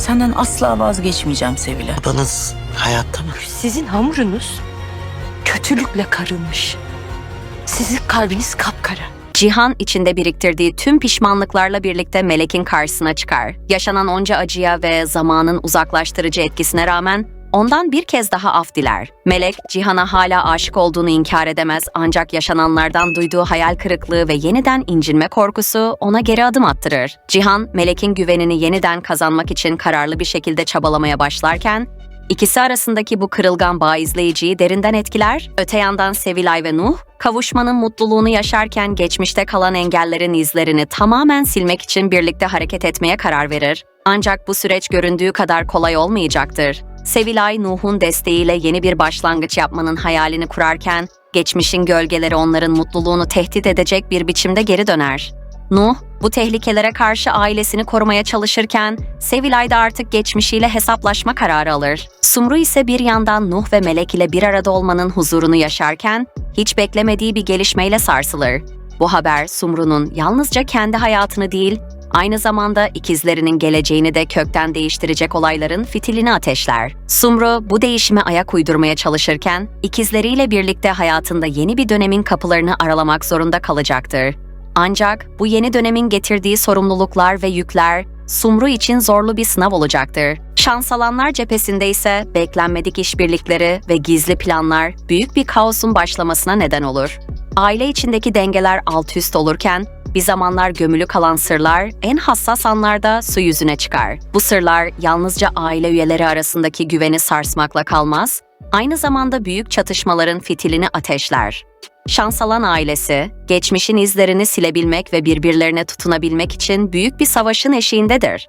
Senden asla vazgeçmeyeceğim Sevilay. Babanız hayatta mı? Sizin hamurunuz kötülükle karılmış. Sizin kalbiniz kapkara. Cihan içinde biriktirdiği tüm pişmanlıklarla birlikte Melek'in karşısına çıkar. Yaşanan onca acıya ve zamanın uzaklaştırıcı etkisine rağmen ondan bir kez daha af diler. Melek, Cihan'a hala aşık olduğunu inkar edemez ancak yaşananlardan duyduğu hayal kırıklığı ve yeniden incinme korkusu ona geri adım attırır. Cihan, Melek'in güvenini yeniden kazanmak için kararlı bir şekilde çabalamaya başlarken, İkisi arasındaki bu kırılgan bağ izleyiciyi derinden etkiler. Öte yandan Sevilay ve Nuh, kavuşmanın mutluluğunu yaşarken geçmişte kalan engellerin izlerini tamamen silmek için birlikte hareket etmeye karar verir. Ancak bu süreç göründüğü kadar kolay olmayacaktır. Sevilay, Nuh'un desteğiyle yeni bir başlangıç yapmanın hayalini kurarken, geçmişin gölgeleri onların mutluluğunu tehdit edecek bir biçimde geri döner. Nuh, bu tehlikelere karşı ailesini korumaya çalışırken Sevilay da artık geçmişiyle hesaplaşma kararı alır. Sumru ise bir yandan Nuh ve Melek ile bir arada olmanın huzurunu yaşarken hiç beklemediği bir gelişmeyle sarsılır. Bu haber Sumru'nun yalnızca kendi hayatını değil, aynı zamanda ikizlerinin geleceğini de kökten değiştirecek olayların fitilini ateşler. Sumru bu değişime ayak uydurmaya çalışırken ikizleriyle birlikte hayatında yeni bir dönemin kapılarını aralamak zorunda kalacaktır. Ancak bu yeni dönemin getirdiği sorumluluklar ve yükler Sumru için zorlu bir sınav olacaktır. Şans alanlar cephesinde ise beklenmedik işbirlikleri ve gizli planlar büyük bir kaosun başlamasına neden olur. Aile içindeki dengeler alt üst olurken bir zamanlar gömülü kalan sırlar en hassas anlarda su yüzüne çıkar. Bu sırlar yalnızca aile üyeleri arasındaki güveni sarsmakla kalmaz, aynı zamanda büyük çatışmaların fitilini ateşler. Şansalan ailesi, geçmişin izlerini silebilmek ve birbirlerine tutunabilmek için büyük bir savaşın eşiğindedir.